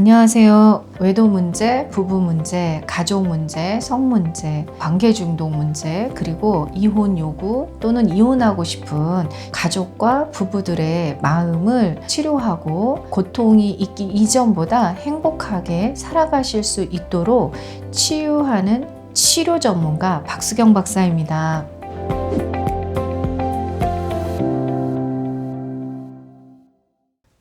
안녕하세요. 외도 문제, 부부 문제, 가족 문제, 성 문제, 관계 중독 문제, 그리고 이혼 요구 또는 이혼하고 싶은 가족과 부부들의 마음을 치료하고 고통이 있기 이전보다 행복하게 살아가실 수 있도록 치유하는 치료 전문가 박수경 박사입니다.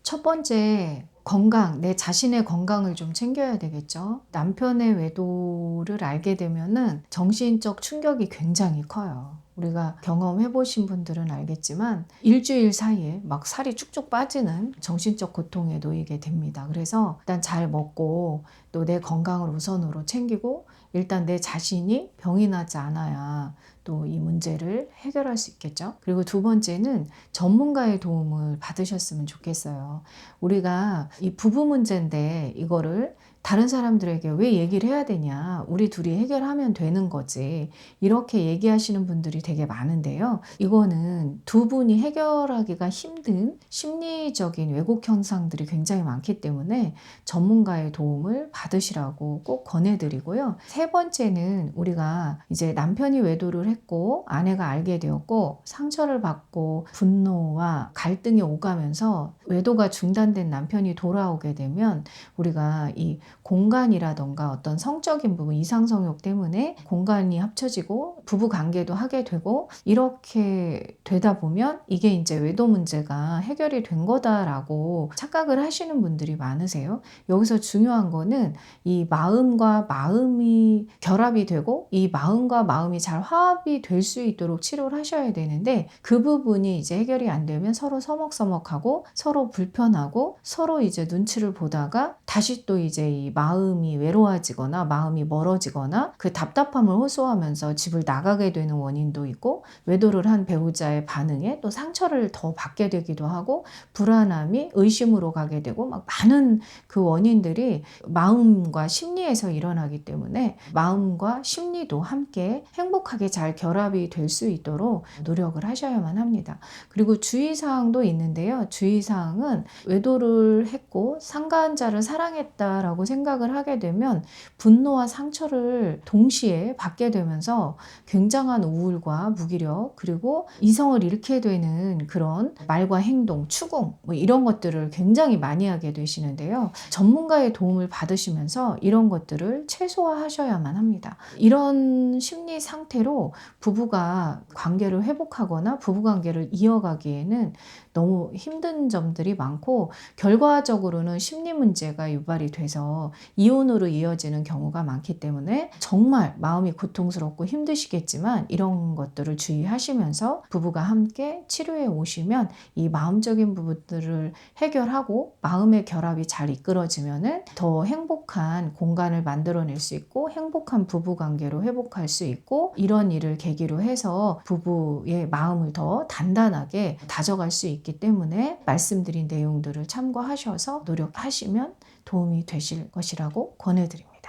첫 번째, 건강, 내 자신의 건강을 좀 챙겨야 되겠죠. 남편의 외도를 알게 되면은 정신적 충격이 굉장히 커요. 우리가 경험해 보신 분들은 알겠지만 일주일 사이에 막 살이 쭉쭉 빠지는 정신적 고통에 놓이게 됩니다. 그래서 일단 잘 먹고 또 내 건강을 우선으로 챙기고 일단 내 자신이 병이 나지 않아야 또 이 문제를 해결할 수 있겠죠. 그리고 두 번째는 전문가의 도움을 받으셨으면 좋겠어요. 우리가 이 부부 문제인데 이거를 다른 사람들에게 왜 얘기를 해야 되냐. 우리 둘이 해결하면 되는 거지. 이렇게 얘기하시는 분들이 되게 많은데요. 이거는 두 분이 해결하기가 힘든 심리적인 왜곡 현상들이 굉장히 많기 때문에 전문가의 도움을 받으시라고 꼭 권해드리고요. 세 번째는 우리가 이제 남편이 외도를 했고 아내가 알게 되었고 상처를 받고 분노와 갈등이 오가면서 외도가 중단된 남편이 돌아오게 되면 우리가 이 공간이라던가 어떤 성적인 부분, 이상성욕 때문에 공간이 합쳐지고 부부 관계도 하게 되고 이렇게 되다 보면 이게 이제 외도 문제가 해결이 된 거다라고 착각을 하시는 분들이 많으세요. 여기서 중요한 거는 이 마음과 마음이 결합이 되고 이 마음과 마음이 잘 화합이 될 수 있도록 치료를 하셔야 되는데 그 부분이 이제 해결이 안 되면 서로 서먹서먹하고 서로 불편하고 서로 이제 눈치를 보다가 다시 또 이제 이 마음이 외로워지거나 마음이 멀어지거나 그 답답함을 호소하면서 집을 나가게 되는 원인도 있고 외도를 한 배우자의 반응에 또 상처를 더 받게 되기도 하고 불안함이 의심으로 가게 되고 막 많은 그 원인들이 마음과 심리에서 일어나기 때문에 마음과 심리도 함께 행복하게 잘 결합이 될 수 있도록 노력을 하셔야만 합니다. 그리고 주의사항도 있는데요. 주의사항은 외도를 했고 상간자를 사랑했다라고 생각을 하게 되면 분노와 상처를 동시에 받게 되면서 굉장한 우울과 무기력 그리고 이성을 잃게 되는 그런 말과 행동, 추궁 뭐 이런 것들을 굉장히 많이 하게 되시는데요. 전문가의 도움을 받으시면서 이런 것들을 최소화하셔야만 합니다. 이런 심리 상태로 부부가 관계를 회복하거나 부부 관계를 이어가기에는 너무 힘든 점들이 많고 결과적으로는 심리 문제가 유발이 돼서 이혼으로 이어지는 경우가 많기 때문에 정말 마음이 고통스럽고 힘드시겠지만 이런 것들을 주의하시면서 부부가 함께 치료해 오시면 이 마음적인 부분들을 해결하고 마음의 결합이 잘 이끌어지면은 더 행복한 공간을 만들어낼 수 있고 행복한 부부 관계로 회복할 수 있고 이런 일을 계기로 해서 부부의 마음을 더 단단하게 다져갈 수 있기 때문에 말씀드린 내용들을 참고하셔서 노력하시면 도움이 되실 것이라고 권해드립니다.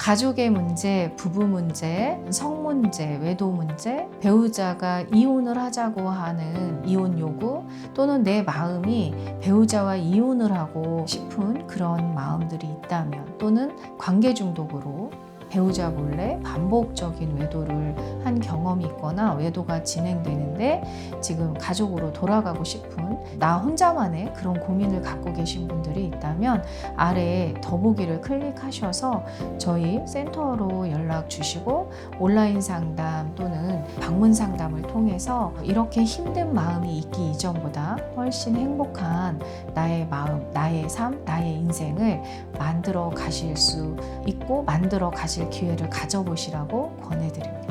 가족의 문제, 부부 문제, 성 문제, 외도 문제, 배우자가 이혼을 하자고 하는 이혼 요구 또는 내 마음이 배우자와 이혼을 하고 싶은 그런 마음들이 있다면 또는 관계 중독으로 배우자 몰래 반복적인 외도를 한 경험이 있거나 외도가 진행되는데 지금 가족으로 돌아가고 싶은 나 혼자만의 그런 고민을 갖고 계신 분들이 있다면 아래에 더보기를 클릭하셔서 저희 센터로 연락 주시고 온라인 상담 또는 방문 상담을 통해서 이렇게 힘든 마음이 있기 이전보다 훨씬 행복한 나의 마음, 나의 삶, 나의 인생을 만들어 가실 수 있고 만들어 가실 기회를 가져보시라고 권해드립니다.